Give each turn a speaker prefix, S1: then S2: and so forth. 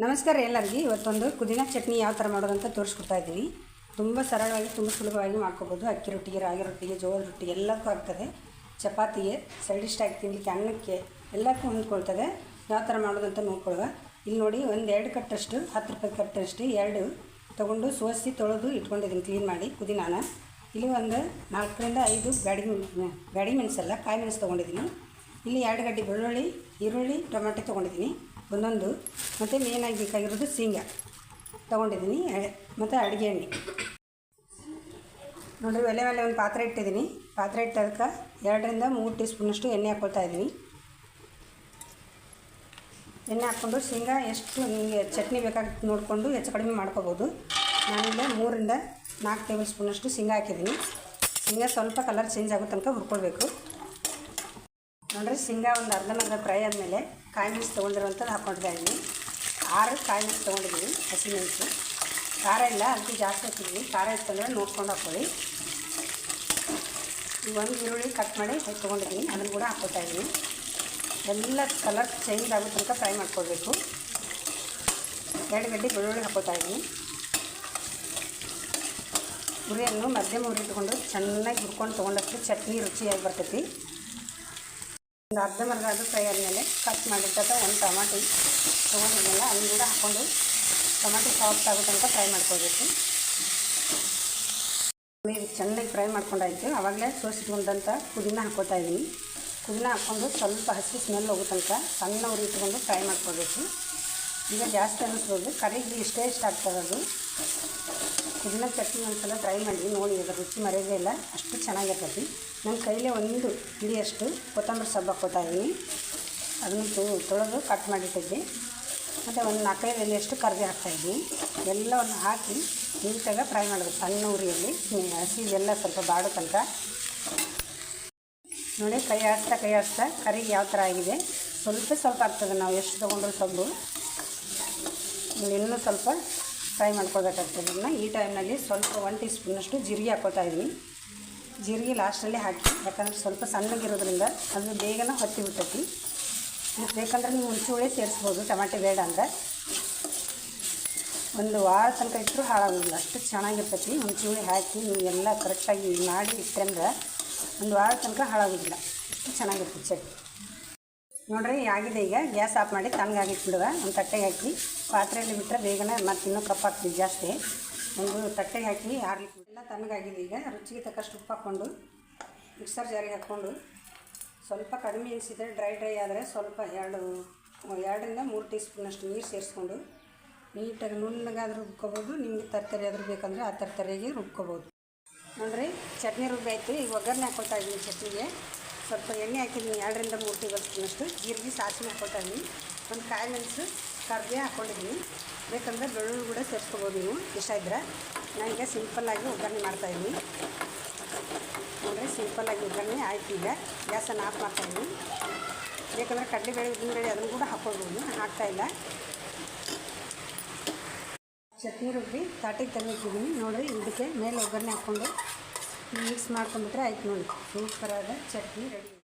S1: ನಮಸ್ಕಾರ ಎಲ್ಲರಿಗೂ. ಇವತ್ತೊಂದು ಪುದೀನ ಚಟ್ನಿ ಯಾವ ಥರ ಮಾಡೋದು ಅಂತ ತೋರಿಸ್ಕೊಡ್ತಾ ಇದ್ದೀನಿ. ತುಂಬ ಸರಳವಾಗಿ, ತುಂಬ ಸುಲಭವಾಗಿ ಮಾಡ್ಕೋಬೋದು. ಅಕ್ಕಿ ರೊಟ್ಟಿಗೆ, ರಾಗಿ ರೊಟ್ಟಿಗೆ, ಜೋಳದ ರೊಟ್ಟಿಗೆ ಎಲ್ಲಕ್ಕೂ ಆಗ್ತದೆ. ಚಪಾತಿಗೆ ಸೈಡ್ ಇಷ್ಟ ಆಗಿ ತಿನ್ನಲಿಕ್ಕೆ ಅನ್ನಕ್ಕೆ ಎಲ್ಲಕ್ಕೂ ಹೊಂದ್ಕೊಳ್ತದೆ. ಯಾವ ಥರ ಮಾಡೋದು ಅಂತ ನೋಡ್ಕೊಳ್ಳುವ. ಇಲ್ಲಿ ನೋಡಿ, ಒಂದು ಎರಡು ಕಟ್ಟಷ್ಟು ಹತ್ತು ರೂಪಾಯಿ ಕಟ್ಟಷ್ಟು ಎರಡು ತೊಗೊಂಡು ಸೋಸಿ ತೊಳೆದು ಇಟ್ಕೊಂಡಿದ್ದೀನಿ ಕ್ಲೀನ್ ಮಾಡಿ ಪುದೀನಾನ. ಇಲ್ಲಿ ಒಂದು ನಾಲ್ಕರಿಂದ ಐದು ಬ್ಯಾಡಿ ಬ್ಯಾಡಿ ಮೆಣಸಲ್ಲ, ಕಾಯಿ ಮೆಣಸು ತೊಗೊಂಡಿದ್ದೀನಿ. ಇಲ್ಲಿ ಎರಡು ಗಡ್ಡೆ ಬೆಳ್ಳುಳ್ಳಿ, ಈರುಳ್ಳಿ, ಟೊಮೆಟೊ ತೊಗೊಂಡಿದ್ದೀನಿ. ಒಂದೊಂದು. ಮತ್ತು ಮೇನಾಗಿ ಬೇಕಾಗಿರೋದು ಶೇಂಗಾ. ತೊಗೊಂಡಿದ್ದೀನಿ ಮತ್ತು ಅಡುಗೆ ಎಣ್ಣೆ. ನೋಡಿರಿ, ಒಲೆ ಮೇಲೆ ಒಂದು ಪಾತ್ರೆ ಇಟ್ಟಿದ್ದೀನಿ. ಪಾತ್ರೆ ಇಟ್ಟದಕ್ಕೆ ಎರಡರಿಂದ ಮೂರು ಟೀ ಸ್ಪೂನಷ್ಟು ಎಣ್ಣೆ ಹಾಕ್ಕೊಳ್ತಾ ಇದ್ದೀನಿ. ಎಣ್ಣೆ ಹಾಕ್ಕೊಂಡು ಶೇಂಗಾ ಎಷ್ಟು ನಿಮಗೆ ಚಟ್ನಿ ಬೇಕಾಗುತ್ತೆ ನೋಡಿಕೊಂಡು ಹೆಚ್ಚು ಕಡಿಮೆ ಮಾಡ್ಕೋಬೋದು. ನಾನಿಲ್ಲಿ ಮೂರರಿಂದ ನಾಲ್ಕು ಟೇಬಲ್ ಸ್ಪೂನಷ್ಟು ಶೇಂಗಾ ಹಾಕಿದ್ದೀನಿ. ಶೇಂಗಾ ಸ್ವಲ್ಪ ಕಲರ್ ಚೇಂಜ್ ಆಗೋ ತನಕ ಹುರ್ಕೊಳ್ಬೇಕು. ನೋಡಿರಿ, ಶೇಂಗಾ ಒಂದು ಅರ್ಧಂಬರ್ಧ ಫ್ರೈ ಆದಮೇಲೆ ಕಾಯಿ ಮೆಣಸು ತೊಗೊಂಡಿರುವಂಥದ್ದು ಹಾಕ್ಕೊಳ್ತಾ ಎಣ್ಣೆ ಆರು ಕಾಯಿ ಮೆಣಸು ತೊಗೊಂಡಿದ್ದೀನಿ ಹಸಿಮೆಣಸು ಖಾರ ಇಲ್ಲ, ಅದಕ್ಕೆ ಜಾಸ್ತಿ ಹಾಕಿದ್ದೀನಿ. ಖಾರ ಇತ್ತಂದರೆ ನೋಡ್ಕೊಂಡು ಹಾಕ್ಕೊಳ್ಳಿ. ಈ ಒಂದು ಈರುಳ್ಳಿ ಕಟ್ ಮಾಡಿ ತೊಗೊಂಡಿದ್ದೀನಿ. ಅದನ್ನು ಕೂಡ ಹಾಕ್ಕೊತಾ ಇದ್ದೀನಿ. ಎಲ್ಲ ಕಲರ್ ಚೇಂಜ್ ಆಗೋ ತನಕ ಫ್ರೈ ಮಾಡ್ಕೊಳ್ಬೇಕು. ಎರಡು ಗಡ್ಡೆ ಬೆಳ್ಳುಳ್ಳಿ ಹಾಕ್ಕೊತಾ ಇದ್ದೀನಿ. ಉರಿಯನ್ನು ಮಧ್ಯಮ ಉರಿ ಇಟ್ಕೊಂಡು ಚೆನ್ನಾಗಿ ಹುರ್ಕೊಂಡು ತೊಗೊಂಡಷ್ಟು ಚಟ್ನಿ ರುಚಿಯಾಗಿ ಬರ್ತೈತಿ. ಒಂದು ಅರ್ಧ ಅರ್ಧಂಬರ್ಧ ಅದು ಫ್ರೈ ಆದಮೇಲೆ ಕಟ್ ಮಾಡಿದ್ದಾಗ ಒಂದು ಟೊಮಾಟಿ. ತೊಗೊಂಡಿದ್ನಲ್ಲ ಅಲ್ಲಿ ಕೂಡ ಹಾಕ್ಕೊಂಡು ಟೊಮಾಟೊ ಸಾಫ್ಟ್ ಆಗೋ ತನಕ ಫ್ರೈ ಮಾಡ್ಕೋಬೇಕು ನೀರು ಚೆನ್ನಾಗಿ ಫ್ರೈ ಮಾಡ್ಕೊಂಡಾಯ್ತು. ಆವಾಗಲೇ ಸೋಸಿಟ್ಕೊಂಡಂಥ ಪುದೀನ ಹಾಕೋತಾ ಇದ್ದೀನಿ ಪುದೀನ ಹಾಕ್ಕೊಂಡು ಸ್ವಲ್ಪ ಹಸಿ ಸ್ಮೆಲ್ ಹೋಗೋ ತನಕ ಸಣ್ಣ ಉರಿ ಇಟ್ಕೊಂಡು ಫ್ರೈ ಮಾಡ್ಕೋಬೇಕು ಈಗ ಜಾಸ್ತಿ ಅನ್ನಿಸ್ಬೋದು ಕರಿಗೆ ಇಷ್ಟೇ ಇಷ್ಟ ಆಗ್ತದೆ ಇದನ್ನ ಚಟ್ನಿ ಒಂದ್ಸಲ ಟ್ರೈ ಮಾಡಿ ನೋಡಿ ಅದರ ರುಚಿ ಮರೆಯೋದೇ ಇಲ್ಲ. ಅಷ್ಟು ಚೆನ್ನಾಗಿರ್ತೈತಿ. ನನ್ನ ಕೈಲೇ ಒಂದು ಹಿಡಿಯಷ್ಟು ಕೊತ್ತಂಬರಿ ಸೊಪ್ಪು ಹಾಕ್ಕೋತಾ ಇದ್ದೀನಿ. ಅದನ್ನು ತೊಳೆದು ಕಟ್ ಮಾಡಿಟ್ಟಿದ್ದೆ. ಮತ್ತು ಒಂದು ನಾಲ್ಕೈದು ಎಲೆಯಷ್ಟು ಹಾಕ್ತಾ ಹಾಕ್ತಾಯಿದ್ದೀನಿ ಎಲ್ಲವನ್ನು ಹಾಕಿ ನೀಟಾಗಿ ಫ್ರೈ ಮಾಡಬೇಕು ಸಣ್ಣ ಉರಿಯಲ್ಲಿ ಹಸಿ ಎಲ್ಲ ಸ್ವಲ್ಪ ಬಾಡೋ ನೋಡಿ, ಕೈ ಆಡಿಸ್ತಾ ಕೈ ಆಡಿಸ್ತಾ ಕರಿಗೆ ಯಾವ ಥರ ಆಗಿದೆ. ಸ್ವಲ್ಪ ಸ್ವಲ್ಪ ಆಗ್ತದೆ. ನಾವು ಎಷ್ಟು ತೊಗೊಂಡ್ರು ಸೊಪ್ಪು. ಇನ್ನೂ ಸ್ವಲ್ಪ ಫ್ರೈ ಮಾಡ್ಕೊಳ್ಬೇಕಾಗ್ತದೆ ಇದನ್ನು. ಈ ಟೈಮ್ನಲ್ಲಿ ಸ್ವಲ್ಪ ಒನ್ ಟೀ ಸ್ಪೂನಷ್ಟು ಜೀರಿಗೆ ಹಾಕ್ಕೊಳ್ತಾ ಇದ್ದೀನಿ ಜೀರಿಗೆ ಲಾಸ್ಟಲ್ಲಿ ಹಾಕಿ, ಯಾಕಂದರೆ ಸ್ವಲ್ಪ ಸಣ್ಣಗಿರೋದ್ರಿಂದ ಅದು ಬೇಗನೆ ಹೊತ್ತಿ ಬಿಡ್ತೈತಿ ಮತ್ತು ಬೇಕಂದ್ರೆ ನೀವು ಹುಣಸೆ ಸೇರಿಸ್ಬೋದು, ಟಮಾಟೆ ಬೇಡ ಅಂದರೆ. ಒಂದು ವಾರ ತನಕ ಇಟ್ಟರು ಹಾಳಾಗೋದಿಲ್ಲ, ಅಷ್ಟು ಚೆನ್ನಾಗಿರ್ತೈತಿ. ಹುಳಿ ಹಾಕಿ ನೀವು ಎಲ್ಲ ಕರೆಕ್ಟಾಗಿ ಮಾಡಿ ಇಟ್ಟಂದ್ರೆ ಒಂದು ವಾರ ತನಕ ಹಾಳಾಗೋದಿಲ್ಲ, ಅಷ್ಟು ಚೆನ್ನಾಗಿರ್ತೈತಿ ಚಟ್ನಿ. ನೋಡ್ರಿ, ಆಗಿದೆ ಈಗ. ಗ್ಯಾಸ್ ಆಫ್ ಮಾಡಿ ತಣ್ಣಗಾಗಿಟ್ಬಿಡುವ. ಒಂದು ತಟ್ಟೆಗೆ ಹಾಕಿ. ಪಾತ್ರೆಯಲ್ಲಿ ಬಿಟ್ಟರೆ ಬೇಗನೆ ಮತ್ತೆ ಇನ್ನೂ ಕಪ್ಪಾಗ್ತೀವಿ ಜಾಸ್ತಿ. ಒಂದು ತಟ್ಟೆಗೆ ಹಾಕಿ ಆರ್ಲಿಕ್ಕೆ ಎಲ್ಲ ತಣ್ಣಗಾಗಿದೆ ಈಗ. ರುಚಿಗೆ ತಕ್ಕಷ್ಟು ಉಪ್ಪು ಹಾಕ್ಕೊಂಡು, ಮಿಕ್ಸರ್ ಜಾರಿಗೆ ಹಾಕ್ಕೊಂಡು, ಸ್ವಲ್ಪ ಕಡಿಮೆ ಎನಿಸಿದರೆ ಡ್ರೈ ಡ್ರೈ ಆದರೆ ಸ್ವಲ್ಪ ಎರಡು, ಎರಡರಿಂದ ಮೂರು ಟೀ ಸ್ಪೂನಷ್ಟು ನೀರು ಸೇರಿಸ್ಕೊಂಡು ನೀಟಾಗಿ ನುಣ್ಣಗಾದರೂ ರುಬ್ಕೋಬೋದು, ನಿಮಗೆ ತರಕಾರಿ ಆದರೂ ಬೇಕಂದರೆ ಆ ತರಕಾರಿಗೆ ರುಬ್ಕೋಬೋದು. ಅಂದರೆ ಚಟ್ನಿ ರುಬ್ಬಿ ಈಗ ಒಗ್ಗರಣೆ ಹಾಕ್ಕೊಳ್ತಾ ಇದ್ದೀನಿ ಚಟ್ನಿಗೆ. ಸ್ವಲ್ಪ ಎಣ್ಣೆ ಹಾಕಿದ್ದೀನಿ, ಎರಡರಿಂದ ಮೂರು ಟೇಬಲ್ ಸ್ಪೂನಷ್ಟು. ಜೀರಿಗೆ, ಸಾಸಿವೆ ಹಾಕ್ಕೊಳ್ತಾ ಇದ್ದೀನಿ. ಒಂದು ಕಾಯಿ ಮೆಣಸು ಕರ್ಬೇ ಹಾಕ್ಕೊಂಡಿದ್ದೀನಿ ಬೇಕಂದರೆ ಬೆಳ್ಳುಳ್ಳಿ ಕೂಡ ಸೇರಿಸ್ಕೋಬೋದು ನೀವು. ಇಷ್ಟ ಇದ್ದರೆ ನನಗೆ ಸಿಂಪಲ್ಲಾಗಿ ಒಗ್ಗರಣೆ ಮಾಡ್ತಾಯಿದ್ದೀನಿ ನೋಡಿರಿ ಸಿಂಪಲ್ಲಾಗಿ ಒಗ್ಗರಣೆ ಆಯ್ತು ಈಗ. ಗ್ಯಾಸನ್ನು ಆಫ್ ಮಾಡ್ತಾಯಿದ್ದೀನಿ ಬೇಕಂದರೆ ಕಡಲೆಬೇಳೆ ಉದ್ದಿನಬೇಳೆ ಅದನ್ನು ಕೂಡ ಹಾಕ್ಕೊಳ್ಬೋದು. ಹಾಕ್ತಾಯಿಲ್ಲ ಚಟ್ನಿ ರುಬ್ಬಿ ತಾಟಿಗೆ ತಂದಿಟ್ಟಿದ್ದೀನಿ. ನೋಡಿರಿ, ಇದಕ್ಕೆ ಮೇಲೆ ಒಗ್ಗರಣೆ ಹಾಕ್ಕೊಂಡು ಮಿಕ್ಸ್ ಮಾಡ್ಕೊಂಡ್ಬಿಟ್ರೆ ಆಯ್ತು ನೋಡಿ. ಸೂಪರಾದ ಚಟ್ನಿ ರೆಡಿ.